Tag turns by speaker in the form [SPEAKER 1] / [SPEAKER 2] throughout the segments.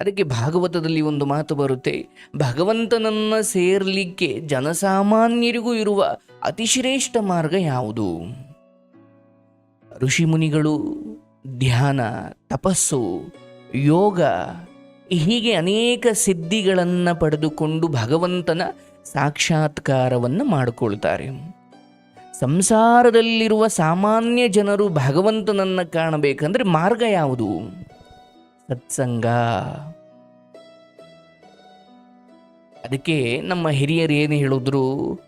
[SPEAKER 1] ಅದಕ್ಕೆ ಭಾಗವತದಲ್ಲಿ ಒಂದು ಮಾತು ಬರುತ್ತೆ, ಭಗವಂತನನ್ನ ಸೇರಲಿಕ್ಕೆ ಜನಸಾಮಾನ್ಯರಿಗೂ ಇರುವ ಅತಿಶ್ರೇಷ್ಠ ಮಾರ್ಗ ಯಾವುದು? ಋಷಿಮುನಿಗಳು ಧ್ಯಾನ, ತಪಸ್ಸು, ಯೋಗ, ಹೀಗೆ ಅನೇಕ ಸಿದ್ಧಿಗಳನ್ನು ಪಡೆದುಕೊಂಡು ಭಗವಂತನ ಸಾಕ್ಷಾತ್ಕಾರವನ್ನು ಮಾಡಿಕೊಳ್ತಾರೆ. ಸಂಸಾರದಲ್ಲಿರುವ ಸಾಮಾನ್ಯ ಜನರು ಭಗವಂತನನ್ನು ಕಾಣಬೇಕಂದ್ರೆ ಮಾರ್ಗ ಯಾವುದು? ಸತ್ಸಂಗ. ಅದಕ್ಕೆ ನಮ್ಮ ಹಿರಿಯರು ಏನು ಹೇಳಿದ್ರು?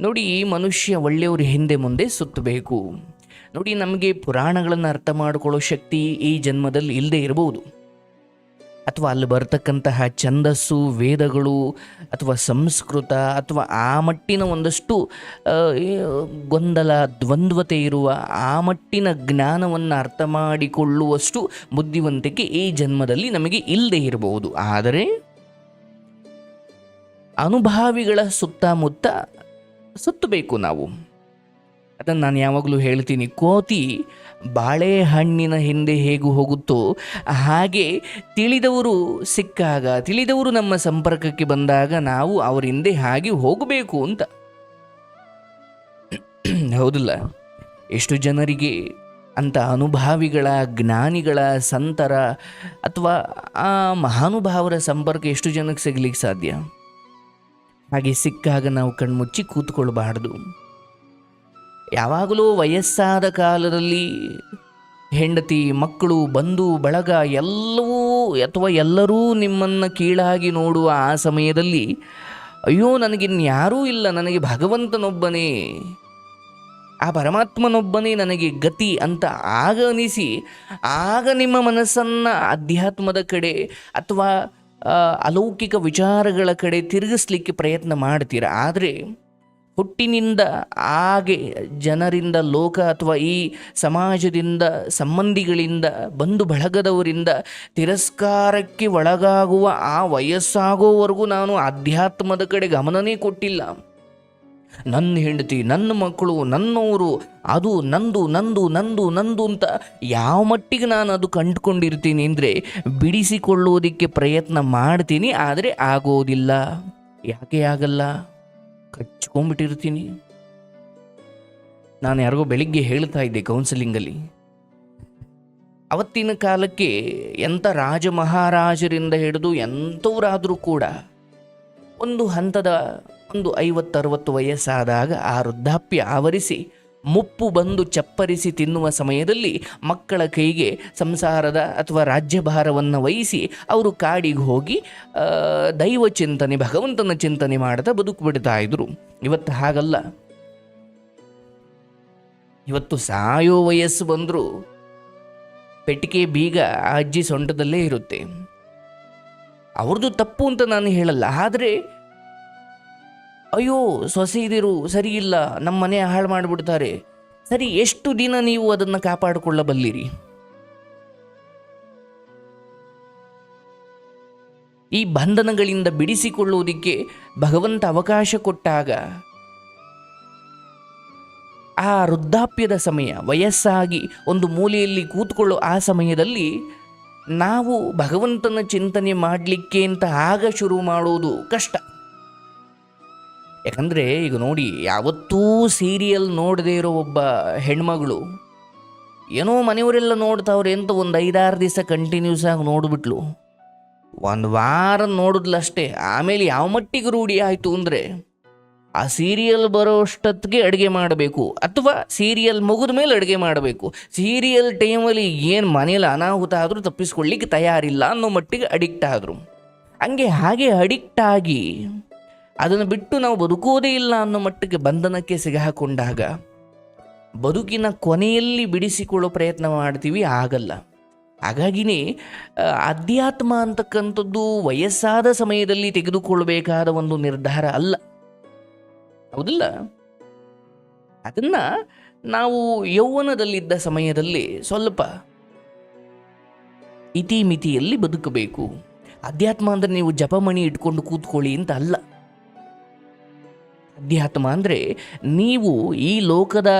[SPEAKER 1] ನೋಡಿ, ಮನುಷ್ಯ ಒಳ್ಳೆಯವ್ರ ಹಿಂದೆ ಮುಂದೆ ಸುತ್ತಬೇಕು. ನೋಡಿ, ನಮಗೆ ಪುರಾಣಗಳನ್ನು ಅರ್ಥ ಮಾಡಿಕೊಳ್ಳೋ ಶಕ್ತಿ ಈ ಜನ್ಮದಲ್ಲಿ ಇಲ್ಲದೆ ಇರಬಹುದು ಅಥವಾ ಅಲ್ಲಿ ಬರ್ತಕ್ಕಂತಹ ಛಂದಸ್ಸು, ವೇದಗಳು ಅಥವಾ ಸಂಸ್ಕೃತ ಅಥವಾ ಆ ಮಟ್ಟಿನ ಒಂದಷ್ಟು ಗೊಂದಲ, ದ್ವಂದ್ವತೆ ಇರುವ ಆ ಮಟ್ಟಿನ ಜ್ಞಾನವನ್ನು ಅರ್ಥ ಮಾಡಿಕೊಳ್ಳುವಷ್ಟು ಬುದ್ಧಿವಂತಿಕೆ ಈ ಜನ್ಮದಲ್ಲಿ ನಮಗೆ ಇಲ್ಲದೆ ಇರಬಹುದು. ಆದರೆ ಅನುಭಾವಿಗಳ ಸುತ್ತಮುತ್ತ ಸುತ್ತಬೇಕು ನಾವು. ಅದನ್ನು ನಾನು ಯಾವಾಗಲೂ ಹೇಳ್ತೀನಿ. ಕೋತಿ ಬಾಳೆಹಣ್ಣಿನ ಹಿಂದೆ ಹೇಗೂ ಹೋಗುತ್ತೋ, ಹಾಗೆ ತಿಳಿದವರು ಸಿಕ್ಕಾಗ, ತಿಳಿದವರು ನಮ್ಮ ಸಂಪರ್ಕಕ್ಕೆ ಬಂದಾಗ ನಾವು ಅವರ ಹಿಂದೆ ಹಾಗೆ ಹೋಗಬೇಕು ಅಂತ. ಹೌದಲ್ಲ? ಎಷ್ಟು ಜನರಿಗೆ ಅಂಥ ಅನುಭಾವಿಗಳ, ಜ್ಞಾನಿಗಳ ಸಂತರ ಅಥವಾ ಆ ಮಹಾನುಭಾವರ ಸಂಪರ್ಕ ಎಷ್ಟು ಜನಕ್ಕೆ ಸಿಗಲಿಕ್ಕೆ ಸಾಧ್ಯ? ಹಾಗೆ ಸಿಕ್ಕಾಗ ನಾವು ಕಣ್ಮುಚ್ಚಿ ಕೂತ್ಕೊಳ್ಬಾರ್ದು. ಯಾವಾಗಲೂ ವಯಸ್ಸಾದ ಕಾಲದಲ್ಲಿ ಹೆಂಡತಿ, ಮಕ್ಕಳು, ಬಂಧು, ಬಳಗ ಎಲ್ಲವೂ ಅಥವಾ ಎಲ್ಲರೂ ನಿಮ್ಮನ್ನು ಕೀಳಾಗಿ ನೋಡುವ ಆ ಸಮಯದಲ್ಲಿ, ಅಯ್ಯೋ ನನಗಿನ್ಯಾರೂ ಇಲ್ಲ, ನನಗೆ ಭಗವಂತನೊಬ್ಬನೇ. ಆ ಪರಮಾತ್ಮನೊಬ್ಬನೇ ನನಗೆ ಗತಿ ಅಂತ ಆಗ ಅನಿಸಿ ಆಗ ನಿಮ್ಮ ಮನಸ್ಸನ್ನು ಅಧ್ಯಾತ್ಮದ ಕಡೆ ಅಥವಾ ಅಲೌಕಿಕ ವಿಚಾರಗಳ ಕಡೆ ತಿರುಗಿಸ್ಲಿಕ್ಕೆ ಪ್ರಯತ್ನ ಮಾಡ್ತೀರ? ಆದರೆ ಹುಟ್ಟಿನಿಂದ ಹಾಗೆ ಜನರಿಂದ ಲೋಕ ಅಥವಾ ಈ ಸಮಾಜದಿಂದ ಸಂಬಂಧಿಗಳಿಂದ, ಬಂಧು ಬಳಗದವರಿಂದ ತಿರಸ್ಕಾರಕ್ಕೆ ಒಳಗಾಗುವ ಆ ವಯಸ್ಸಾಗೋವರೆಗೂ ನಾನು ಆಧ್ಯಾತ್ಮದ ಕಡೆ ಗಮನನೇ ಕೊಟ್ಟಿಲ್ಲ. ನನ್ನ ಹೆಂಡತಿ, ನನ್ನ ಮಕ್ಕಳು, ನನ್ನವರು, ಅದು ನಂದು ನಂದು ನಂದು ನಂದು ಅಂತ ಯಾವ ಮಟ್ಟಿಗೆ ನಾನು ಅದು ಕಂಡುಕೊಂಡಿರ್ತೀನಿ ಅಂದರೆ ಬಿಡಿಸಿಕೊಳ್ಳೋದಕ್ಕೆ ಪ್ರಯತ್ನ ಮಾಡ್ತೀನಿ, ಆದರೆ ಆಗೋದಿಲ್ಲ. ಯಾಕೆ ಆಗಲ್ಲ? ಕಚ್ಕೊಂಡ್ಬಿಟ್ಟಿರ್ತೀನಿ. ನಾನು ಯಾರಿಗೋ ಬೆಳಿಗ್ಗೆ ಹೇಳ್ತಾ ಇದ್ದೆ ಕೌನ್ಸಿಲಿಂಗಲ್ಲಿ ಅವತ್ತಿನ ಕಾಲಕ್ಕೆ ಎಂಥ ರಾಜ ಮಹಾರಾಜರಿಂದ ಹಿಡಿದು ಎಂಥವರಾದರೂ ಕೂಡ ಒಂದು ಹಂತದ ಒಂದು ಐವತ್ತರವತ್ತು ವಯಸ್ಸಾದಾಗ ಆ ವೃದ್ಧಾಪ್ಯ ಆವರಿಸಿ ಮುಪ್ಪು ಬಂದು ಚಪ್ಪರಿಸಿ ತಿನ್ನುವ ಸಮಯದಲ್ಲಿ ಮಕ್ಕಳ ಕೈಗೆ ಸಂಸಾರದ ಅಥವಾ ರಾಜ್ಯಭಾರವನ್ನು ವಹಿಸಿ ಅವರು ಕಾಡಿಗೆ ಹೋಗಿ ದೈವ ಚಿಂತನೆ, ಭಗವಂತನ ಚಿಂತನೆ ಮಾಡ್ತಾ ಬದುಕು ಬಿಡ್ತಾ ಇದ್ರು. ಇವತ್ತು ಹಾಗಲ್ಲ. ಇವತ್ತು ಸಾಯೋ ವಯಸ್ಸು ಬಂದರೂ. ಪೆಟ್ಟಿಗೆ ಬೀಗ ಅಜ್ಜಿ ಸೊಂಟದಲ್ಲೇ ಇರುತ್ತೆ. ಅವ್ರದ್ದು ತಪ್ಪು ಅಂತ ನಾನು ಹೇಳಲ್ಲ. ಆದರೆ ಅಯ್ಯೋ ಸೊಸೆದಿರು ಸರಿ ಇಲ್ಲ, ನಮ್ಮ ಮನೆ ಹಾಳು ಮಾಡಿಬಿಡ್ತಾರೆ. ಸರಿ, ಎಷ್ಟು ದಿನ ನೀವು ಅದನ್ನು ಕಾಪಾಡಿಕೊಳ್ಳಬಲ್ಲಿರಿ? ಈ ಬಂಧನಗಳಿಂದ ಬಿಡಿಸಿಕೊಳ್ಳುವುದಕ್ಕೆ ಭಗವಂತ ಅವಕಾಶ ಕೊಟ್ಟಾಗ, ಆ ವೃದ್ಧಾಪ್ಯದ ಸಮಯ, ವಯಸ್ಸಾಗಿ ಒಂದು ಮೂಲೆಯಲ್ಲಿ ಕೂತ್ಕೊಳ್ಳೋ ಆ ಸಮಯದಲ್ಲಿ ನಾವು ಭಗವಂತನ ಚಿಂತನೆ ಮಾಡಲಿಕ್ಕೆ ಅಂತ ಆಗ ಶುರು ಮಾಡೋದು ಕಷ್ಟ. ಯಾಕಂದರೆ ಈಗ ನೋಡಿ, ಯಾವತ್ತೂ ಸೀರಿಯಲ್ ನೋಡದೇ ಇರೋ ಒಬ್ಬ ಹೆಣ್ಮಗಳು ಏನೋ ಮನೆಯವರೆಲ್ಲ ನೋಡ್ತಾವ್ರೆ ಅಂತ ಒಂದು ಐದಾರು ದಿವಸ ಕಂಟಿನ್ಯೂಸ್ ಆಗಿ ನೋಡಿಬಿಟ್ಲು. ಒಂದು ವಾರ ನೋಡಿದ್ಲಷ್ಟೇ ಆಮೇಲೆ ಯಾವ ಮಟ್ಟಿಗೆ ರೂಢಿ ಆಯಿತು ಅಂದರೆ ಆ ಸೀರಿಯಲ್ ಬರೋಷ್ಟೊತ್ತಿಗೆ ಅಡುಗೆ ಮಾಡಬೇಕು ಅಥವಾ ಸೀರಿಯಲ್ ಮುಗಿದ ಮೇಲೆ ಅಡುಗೆ ಮಾಡಬೇಕು. ಸೀರಿಯಲ್ ಟೈಮಲ್ಲಿ ಏನು ಮನೇಲಿ ಅನಾಹುತ ಆದರೂ ತಪ್ಪಿಸ್ಕೊಳ್ಳಿಕ್ಕೆ ತಯಾರಿಲ್ಲ ಅನ್ನೋ ಮಟ್ಟಿಗೆ ಅಡಿಕ್ಟ್ ಆದರು. ಹಂಗೆ ಹಾಗೆ ಅಡಿಕ್ಟ್ ಆಗಿ ಅದನ್ನು ಬಿಟ್ಟು ನಾವು ಬದುಕೋದೇ ಇಲ್ಲ ಅನ್ನೋ ಮಟ್ಟಕ್ಕೆ ಬಂಧನಕ್ಕೆ ಸಿಗಾಕೊಂಡಾಗ ಬದುಕಿನ ಕೊನೆಯಲ್ಲಿ ಬಿಡಿಸಿಕೊಳ್ಳೋ ಪ್ರಯತ್ನ ಮಾಡ್ತೀವಿ, ಆಗಲ್ಲ. ಹಾಗಾಗಿನೇ ಅಧ್ಯಾತ್ಮ ಅಂತಕ್ಕಂಥದ್ದು ವಯಸ್ಸಾದ ಸಮಯದಲ್ಲಿ ತೆಗೆದುಕೊಳ್ಳಬೇಕಾದ ಒಂದು ನಿರ್ಧಾರ ಅಲ್ಲ. ಹೌದಿಲ್ಲ? ಅದನ್ನ ನಾವು ಯೌವನದಲ್ಲಿದ್ದ ಸಮಯದಲ್ಲಿ ಸ್ವಲ್ಪ ಇತಿಮಿತಿಯಲ್ಲಿ ಬದುಕಬೇಕು. ಅಧ್ಯಾತ್ಮ ಅಂದರೆ ನೀವು ಜಪಮಣಿ ಇಟ್ಕೊಂಡು ಕೂತ್ಕೊಳ್ಳಿ ಅಂತ ಅಲ್ಲ. ಅಧ್ಯಾತ್ಮ ಅಂದರೆ ನೀವು ಈ ಲೋಕದ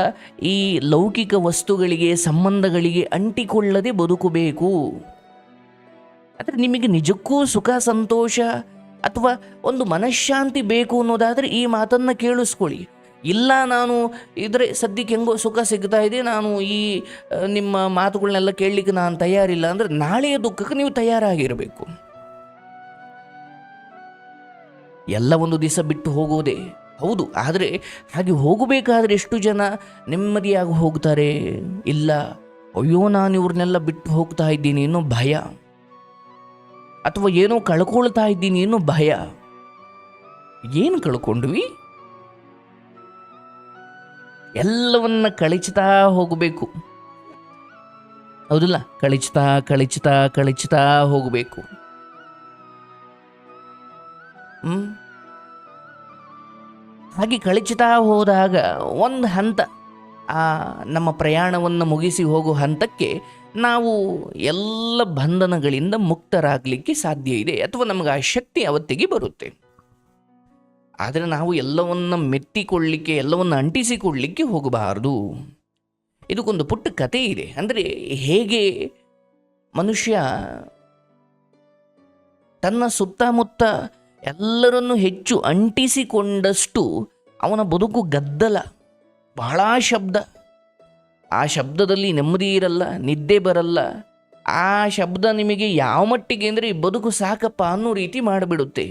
[SPEAKER 1] ಈ ಲೌಕಿಕ ವಸ್ತುಗಳಿಗೆ, ಸಂಬಂಧಗಳಿಗೆ ಅಂಟಿಕೊಳ್ಳದೆ ಬದುಕಬೇಕು. ಆದರೆ ನಿಮಗೆ ನಿಜಕ್ಕೂ ಸುಖ, ಸಂತೋಷ ಅಥವಾ ಒಂದು ಮನಃಶಾಂತಿ ಬೇಕು ಅನ್ನೋದಾದರೆ ಈ ಮಾತನ್ನು ಕೇಳಿಸ್ಕೊಳ್ಳಿ. ಇಲ್ಲ, ನಾನು ಇದ್ರೆ ಸದ್ಯಕ್ಕೆ ಹೆಂಗೋ ಸುಖ ಸಿಗ್ತಾ ಇದೆ, ನಾನು ಈ ನಿಮ್ಮ ಮಾತುಗಳನ್ನೆಲ್ಲ ಕೇಳಲಿಕ್ಕೆ ನಾನು ತಯಾರಿಲ್ಲ ಅಂದರೆ ನಾಳೆಯ ದುಃಖಕ್ಕೆ ನೀವು ತಯಾರಾಗಿರಬೇಕು. ಎಲ್ಲ ಒಂದು ದಿವಸ ಬಿಟ್ಟು ಹೋಗೋದೇ ಹೌದು, ಆದರೆ ಹಾಗೆ ಹೋಗಬೇಕಾದ್ರೆ ಎಷ್ಟು ಜನ ನೆಮ್ಮದಿಯಾಗಿ ಹೋಗ್ತಾರೆ? ಇಲ್ಲ, ಅಯ್ಯೋ, ನಾನು ಇವ್ರನ್ನೆಲ್ಲ ಬಿಟ್ಟು ಹೋಗ್ತಾ ಇದ್ದೀನಿ ಅನ್ನೋ ಭಯ. ಅಥವಾ ಏನೋ ಕಳ್ಕೊಳ್ತಾ ಇದ್ದೀನಿ ಅನ್ನೋ ಭಯ. ಏನು ಕಳ್ಕೊಂಡ್ವಿ? ಎಲ್ಲವನ್ನ ಕಳಿಚ್ತಾ ಹೋಗಬೇಕು. ಹೌದಿಲ್ಲ? ಕಳಿಚ್ತಾ ಕಳಿಚ್ತಾ ಕಳಿಚ್ತಾ ಹೋಗಬೇಕು. ಹ್ಮ್? ಹಾಗೆ ಕಳಚಿತಾ ಹೋದಾಗ ಒಂದು ಹಂತ, ಆ, ನಮ್ಮ ಪ್ರಯಾಣವನ್ನು ಮುಗಿಸಿ ಹೋಗೋ ಹಂತಕ್ಕೆ ನಾವು ಎಲ್ಲ ಬಂಧನಗಳಿಂದ ಮುಕ್ತರಾಗಲಿಕ್ಕೆ ಸಾಧ್ಯ ಇದೆ ಅಥವಾ ನಮಗೆ ಆ ಶಕ್ತಿ ಅವತ್ತಿಗೆ ಬರುತ್ತೆ. ಆದರೆ ನಾವು ಎಲ್ಲವನ್ನು ಮೆತ್ತಿಕೊಳ್ಳಿಕ್ಕೆ ಎಲ್ಲವನ್ನು ಅಂಟಿಸಿಕೊಳ್ಳಿಕ್ಕೆ ಹೋಗಬಾರದು. ಇದಕ್ಕೊಂದು ಪುಟ್ಟ ಕತೆ ಇದೆ. ಅಂದರೆ ಹೇಗೆ ಮನುಷ್ಯ ತನ್ನ ಸುತ್ತಮುತ್ತ ಎಲ್ಲರನ್ನು ಹೆಚ್ಚು ಅಂಟಿಸಿಕೊಂಡಷ್ಟು ಅವನ ಬದುಕು ಗದ್ದಲ, ಬಹಳ ಶಬ್ದ. ಆ ಶಬ್ದದಲ್ಲಿ ನೆಮ್ಮದಿ ಇರಲ್ಲ, ನಿದ್ದೆ ಬರಲ್ಲ. ಆ ಶಬ್ದ ನಿಮಗೆ ಯಾವ ಮಟ್ಟಿಗೆ ಅಂದರೆ ಈ ಬದುಕು ಸಾಕಪ್ಪ ಅನ್ನೋ ರೀತಿ ಮಾಡಿಬಿಡುತ್ತೆ.